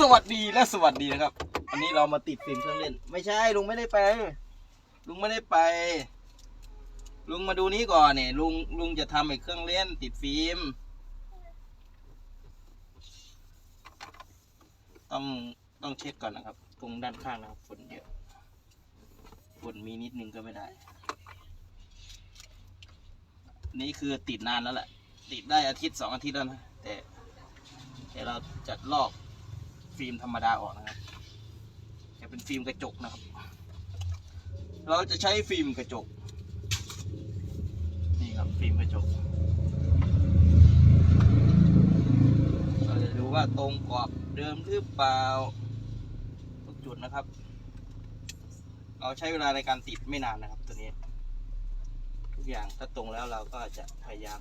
สวัสดีและสวัสดีนะครับวันนี้เรามาติดฟิล์มเครื่องเล่น ไม่ใช่ลุงไม่ได้ไป ลุงไม่ได้ไป ลุงมาดูนี้ก่อนเนี่ยลุงลุงจะทำไอ้เครื่องเล่น ติดฟิล์มต้องต้องเช็ดก่อนนะครับ ตรงด้านข้างนะครับฝนเยอะฝนมีนิดนึงก็ไม่ได้ นี่คือติดนานแล้วแหละ ติดได้อาทิตย์สองอาทิตย์แล้วนะแต่แต่เราจะลอก ฟิล์มธรรมดาออกนะครับ จะเป็นฟิล์มกระจกนะครับ เราจะใช้ฟิล์มกระจก นี่ครับฟิล์มกระจก เราจะดูว่าตรงกรอบเดิมหรือเปล่าทุกจุดนะครับ เราใช้เวลาในการติดไม่นานนะครับตัวนี้ ทุกอย่างถ้าตรงแล้วเราก็จะพยายาม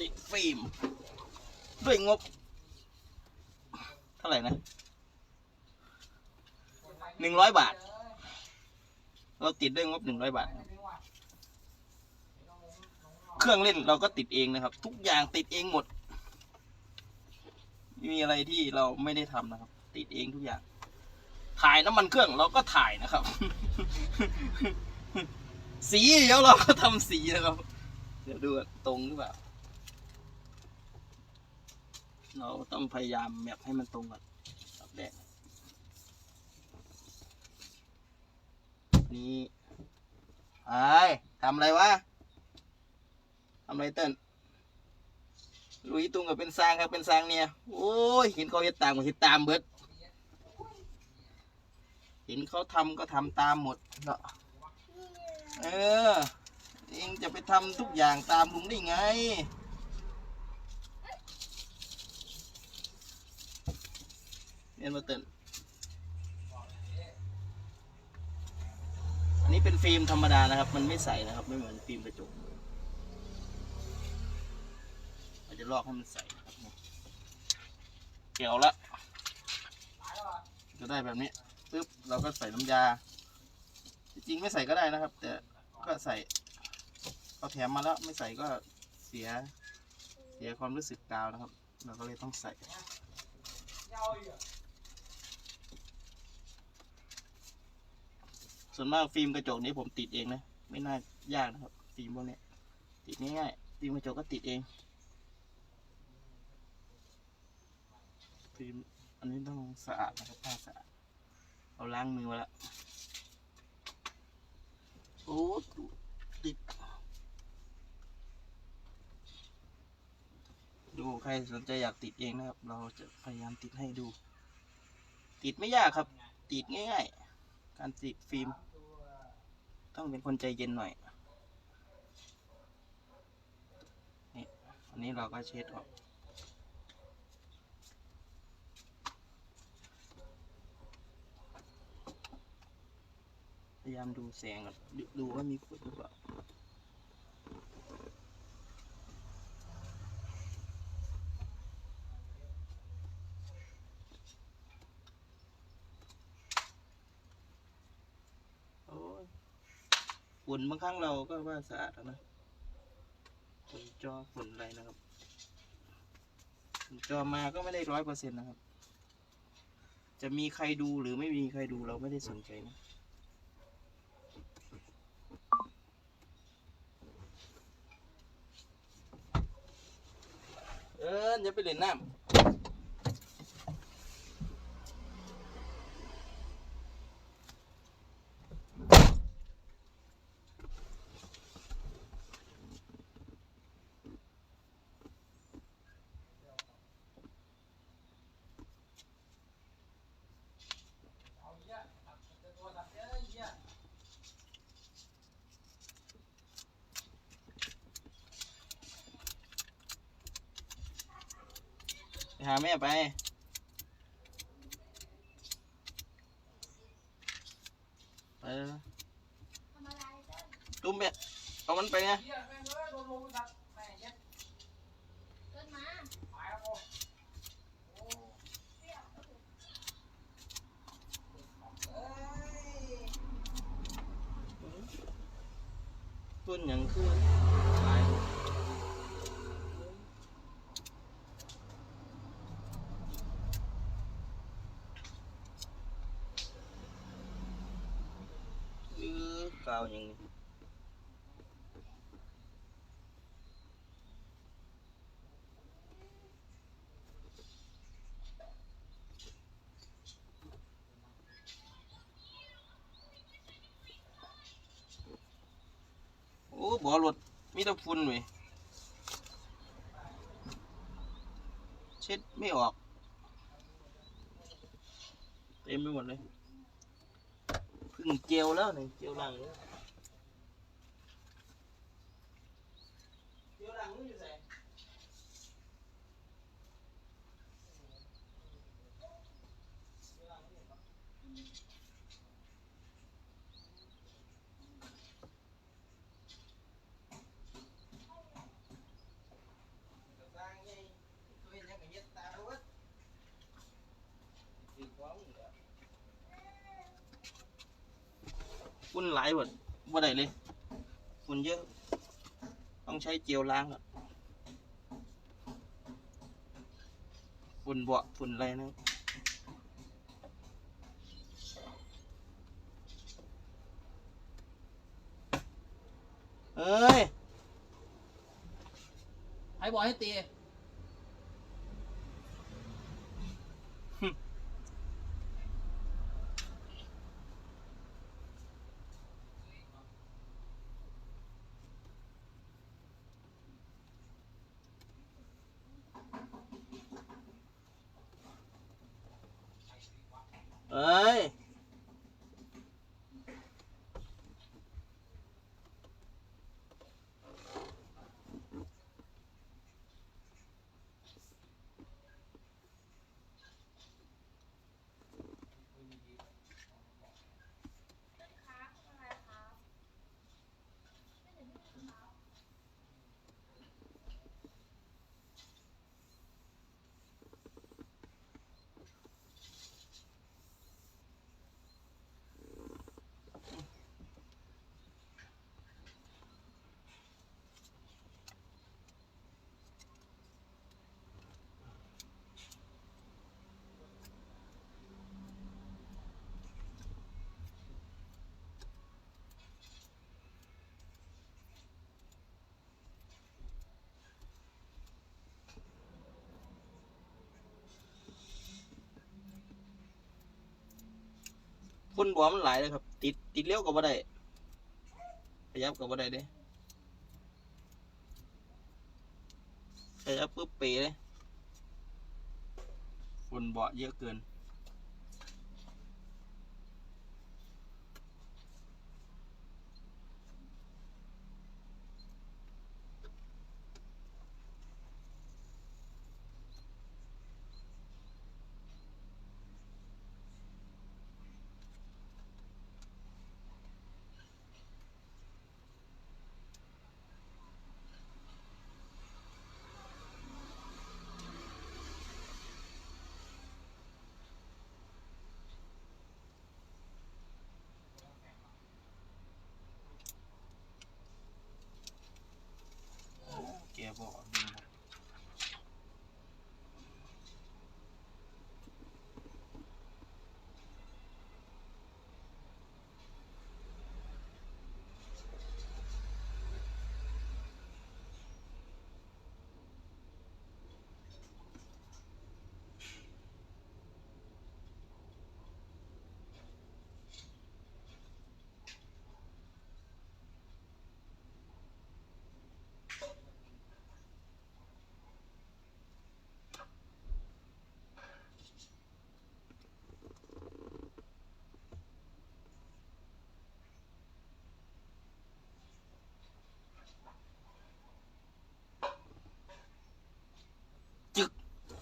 ติดฟิล์มด้วยงบ เท่าไหร่นะหนึ่งร้อยบาท เราติดด้วยงบหนึ่งร้อยบาท เครื่องเล่นเราก็ติดเองนะครับ ทุกอย่างติดเองหมด มีอะไรที่เราไม่ได้ทำนะครับ ติดเองทุกอย่าง ถ่ายน้ำมันเครื่องเราก็ถ่ายนะครับ สีเดี๋ยวเราก็ทำสีนะครับ เดี๋ยวดูตรงหรือเปล่า เราต้องพยายามแมปให้มันตรงกันดับแรกนี่ไอ้ทำอะไรวะทำอะไรเต้นลุยตุงกับเป็นซางครับเป็นซางเนี่ยโอ้ยเห็นเขาเห็ดตามก็เห็ดตามเบิดเห็นเขาทำก็ทำตามหมดเนาะเออเองจะไปทำทุกอย่างตามลุงได้ไง เรียนมาเตือนอันนี้เป็นฟิล์มธรรมดานะครับ มันไม่ใสนะครับ ไม่เหมือนฟิล์มกระจกเราจะลอกให้มันใสนะครับเกี่ยวละจะได้แบบนี้ปึ๊บเราก็ใส่น้ำยา จริงๆไม่ใส่ก็ได้นะครับ แต่ก็ใส่เขาแถมมาแล้วไม่ใส่ก็เสียเสียความรู้สึกกาวนะครับ เราก็เลยต้องใส่ ส่วนมากฟิล์มกระจกนี้ผมติดเองนะ ไม่น่ายากนะครับ ฟิล์มพวกนี้ติดง่ายๆฟิล์มกระจกก็ติดเอง ฟิล์มอันนี้ต้องสะอาดนะครับผ้าสะอาดเอาล้างมือมาแล้วโอ้ติด ดูใครสนใจอยากติดเองนะครับ เราจะพยายามติดให้ดู ติดไม่ยากครับ ติดง่ายๆ การติดฟิล์ม ต้องเป็นคนใจเย็นหน่อยนี่อันนี้เราก็เช็ดออกพยายามดูแสงก่อนดูดูว่ามีฝุ่นหรือเปล่า โอ้ย ฝุ่นบางครั้งเราก็ว่าสะอาดแล้วนะฝุ่นจอฝุ่นอะไรนะครับฝุ่นจอมาก็ไม่ได้ร้อยเปอร์เซ็นต์นะครับ จะมีใครดูหรือไม่มีใครดูเราไม่ได้สนใจนะเอออย่าไปเล่นน้ำาแม่ไป ไป ตุ้มเบ็ดเอามันไปไงต้นหยังคือหลายหรือกาวหยังนี่โอ้บ่อรถมีแต่ฝุ่นเว้ยเช็ดไม่ออก เต็มไปหมดเลย พึ่งเจลแล้วนี่เจลล้างแล้วเจลล้างมืออยู่ไหน ฝุ่นห ลายหมดบ่ได้เลยฝุ่นเยอะ ต้องใช้เจลล้างอะฝุ่นเบาฝุ่นอะไรนะเอ้ย ให้บอกให้ตี เอ้ย พ่นบ่มันหลายเลยครับ ติดติดเลี้ยวกับ่ได้ขยับกับ่ได้เด้ขยับปุ๊บเปเลยฝุ่นเบาะเยอะเกิน แกบอกดึงหมดจึก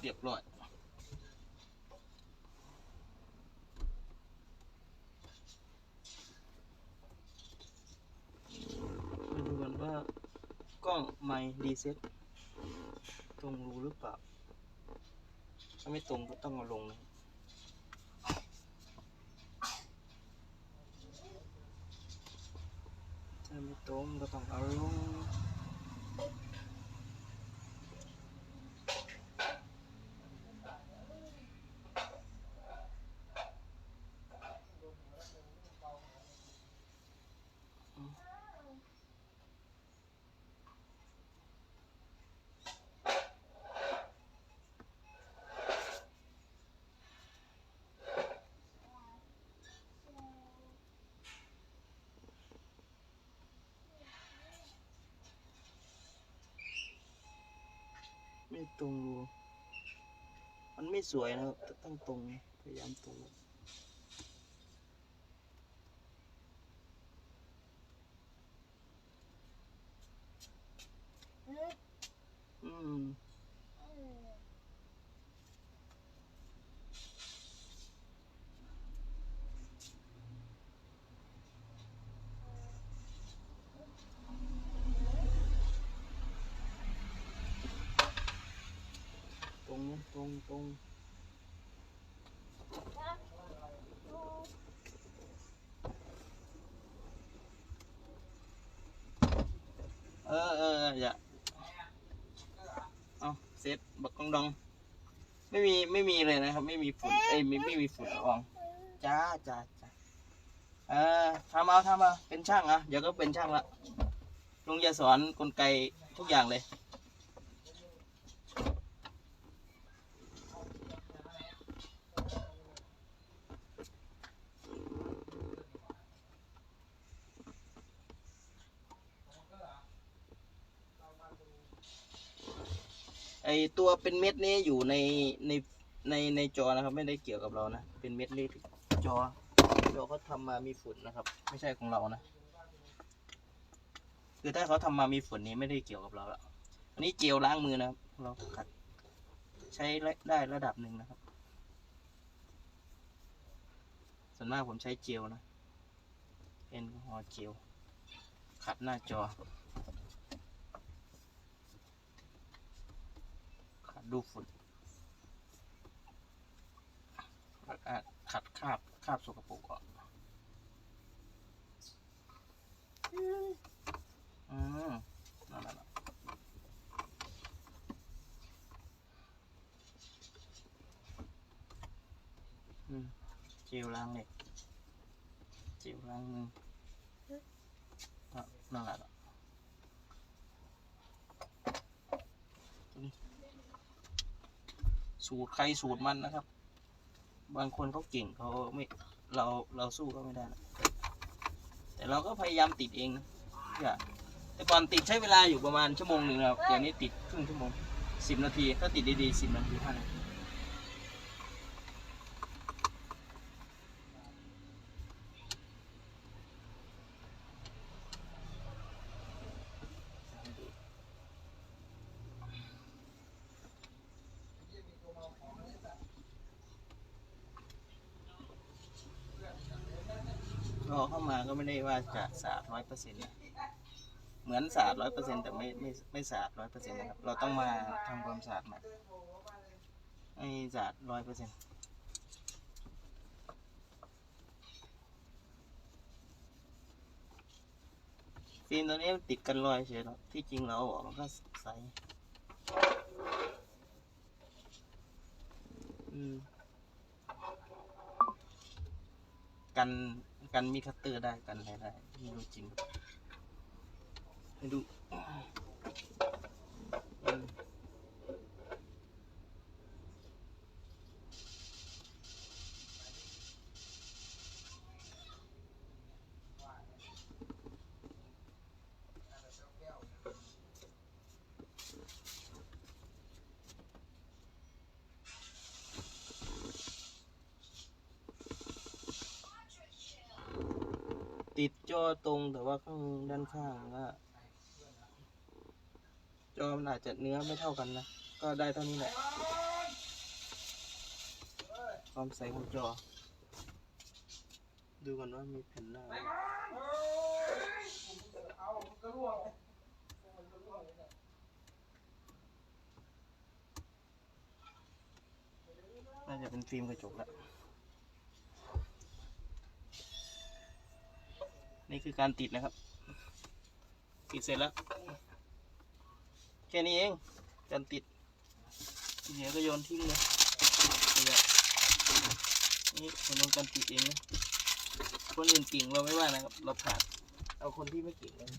เร้อยมาดูกันว่ากล้องไม่รีเซ็ตตรงรูหรือเปล่า ถ้าไม่ตรงก็ต้องเอาลงนะถ้าไม่ตรงก็ต้องเอาลง ตรงรูมันไม่สวยนะครับต้องตรงพยายามตรง อืม ตรงนะตรงตรงเออเอออย่าเอาเซต น้องดอง ไม่มีไม่มีเลยนะครับ ไม่มีฝุ่นเอ้ยไม่ไม่มีฝุ่นละอองจ้าจ้าจ้าเออทำเอาทำเอาเป็นช่างอะเดี๋ยวก็เป็นช่างละลุงจะสอนกลไกทุกอย่างเลย เป็นเม็ดนี้อยู่ในในในในจอนะครับ ไม่ได้เกี่ยวกับเรานะ เป็นเม็ดนี้จอจอเขาทำมามีฝุ่นนะครับ ไม่ใช่ของเรานะ คือถ้าเขาทำมามีฝุ่นนี้ไม่ได้เกี่ยวกับเราละอันนี้เจลล้างมือนะครับ เราขัด ใช้ได้ระดับหนึ่งนะครับ ส่วนมากผมใช้เจลนะแอลกอฮอล์เจลขัดหน้าจอ ดูฝุ่นขัดคาบคาบสกปรกออกอืมนั่นแหละอืมเจลล้างเหล็กเจลล้างมือนั่นแหละตัวนี้ สูตรใครสูตรมันนะครับ บางคนเขาเก่งเขาไม่เราเราสู้ก็ไม่ได้นะแต่เราก็พยายามติดเองนะอย่าแต่ก่อนติดใช้เวลาอยู่ประมาณชั่วโมงหนึ่งครับเดี๋ยวนี้ติดครึ่งชั่วโมงสิบนาที ถ้าติดดีๆสิบนาทีห้านาที ก็ไม่ได้ว่าจะสะอาดร้อยเปอร์เซ็นต์นะเหมือนสะอาดร้อยเปอร์เซ็นต์แต่ไม่ไม่ไม่สะอาดร้อยเปอร์เซ็นต์นะครับ เราต้องมาทำความสะอาดใหม่ให้สะอาดร้อยเปอร์เซ็นต์ฟิล์มตัวนี้ติดกันรอยเฉยหรอที่จริงเราอาออกมันก็ใสอืมกัน กันมีคัตเตอร์ได้กันอะไรได้ไม่รู้จริงให้ดู ตรงแต่ว่าข้างด้านข้างก็จอมันอาจจะเนื้อไม่เท่ากันนะ ก็ได้เท่านี้แหละ ความใสของจอ ดูกันว่ามีแผ่นหน้าไหมาจะเป็นฟิล์มกระจกแล้ว นี่คือการติดนะครับ ติดเสร็จแล้ว แค่นี้เอง การติดทีเฮียก็โยนทิ้งเลยนี่คนี่เป็นการติดเองนะ คนอื่นเก่งเราไม่ว่านะครับ เราผ่าน เอาคนที่ไม่เก่งเลย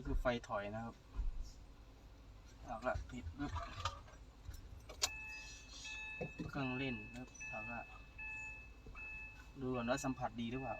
นี้คือไฟถอยนะครับเอาละปิดปึ๊บเครื่องเล่นนะครับเอาละดูก่อนว่าสัมผัสดีหรือเปล่า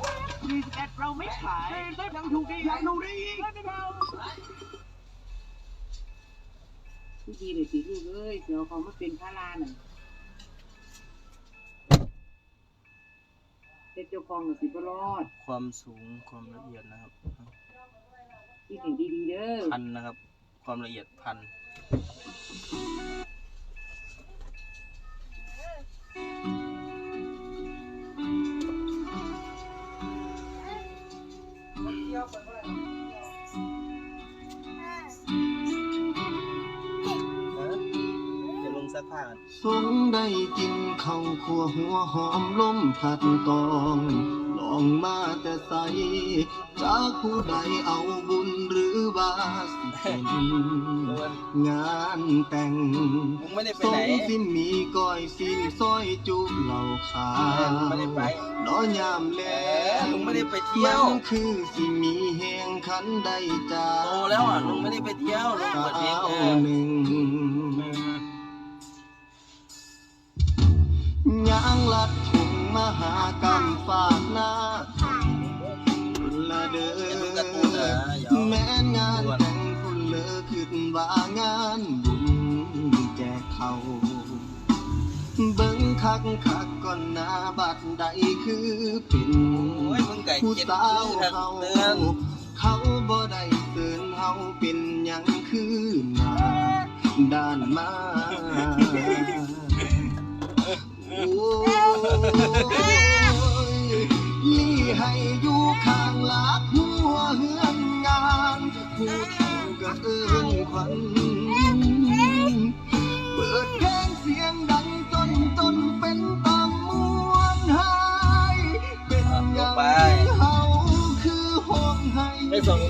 คาลง41เราไม่ขายยังถูกดียังถูกดีอีกพี่ดีเลยสิลูกเอ้ยเดี๋ยวเขามาเป็นพระลาน่ะเป็นเจ้าของกับสิบรอด ความสูงความละเอียดนะครับที่เห็นดีๆเด้อพันนะครับ ความละเอียดพัน สงได้กินข้าวขัวหัวหอมลมพัดตองลองมาแต่ใสจากผู้ใดเอาบุญหรือว่าสิเป็นงานแต่งลุงไม่ได้ไปสไหน งสิมีก้อยสินซอยจุเหล่าขาวไม่ได้ไปน้อยามแลลุงไม่ได้ไปเที่ยว มันคือสิมีแหงขันใดจ้าโตแล้วอะลุงไม่ได้ไปเที่ยวลุงเปิดเพลงสาวเออ หนึ่ง ยางลัดถุงมหากันฝากหน้าคุณละเด้จะดูการ์ตูนเหรออเดี๋ยวแม้นงานแต่งคุณเลอขึ้นว่างานบุญแจกเขาเบิ่งคักคักก่อนหน้าบัดใดคือเป็นผู้สาวเฮาเตือนเขาบ่ได้เตือนเฮาเป็นหยังคือหน้าด้านมา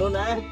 นู้นนะ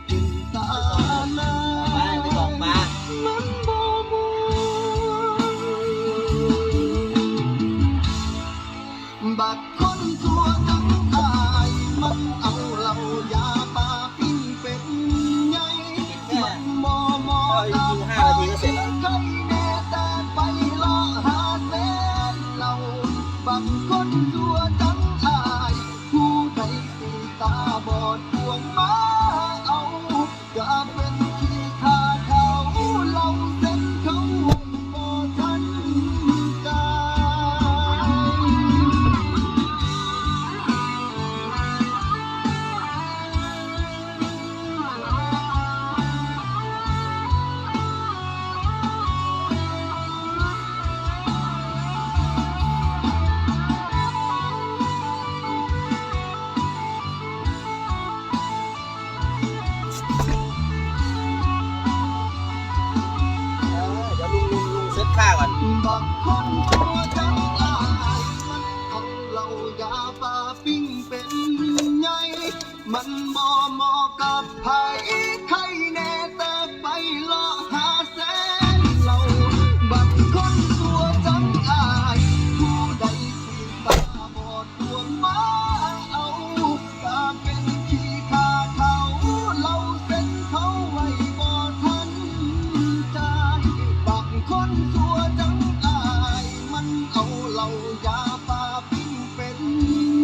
เหล่ายาปาปิ้งเป็น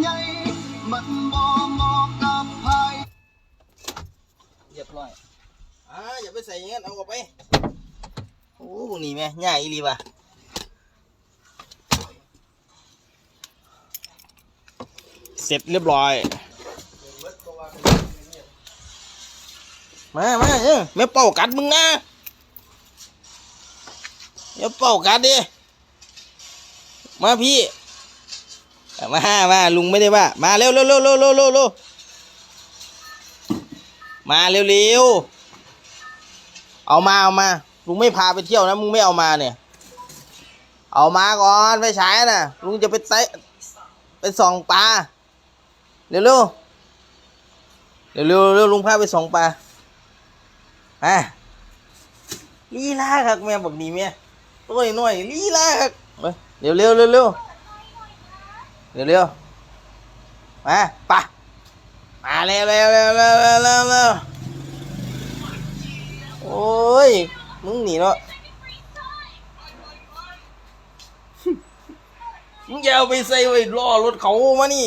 ไงมันบ่เหมาะกับไผเรียบร้อยอ่าอย่าไปใส่เงี้ยเอาออกไปโอ้นี่แม่ใหญ่อีหลีว่ะเสร็จเรียบร้อย มามาเออแม่เป่ากัดมึงนะอย่าเป่ากัดดิ มาพี่มามาลุงไม่ได้ว่า มาเร็วเร็วเร็วเร็วเร็วเร็วเร็วมาเร็วเร็วเอามาเอามาลุงไม่พาไปเที่ยวนะมึงไม่เอามาเนี่ย เอามาก่อนไปฉายน่ะ ลุงจะไปเตไปส่องปลาเร็วเร็วเร็วเร็วเร็วลุงพาไปส่องปลาอะลีลาครับแม่บอกดีแม่ตัวน้อยลีลาครับ เร็วเร็วเร็วเร็วเร็วเร็วมาปะมาเร็วเร็วเร็วเร็วเร็วเร็วโอ้ย มึงหนีเนาะมึงจะเอาไปใส่ไว้ล้อรถเขามานี่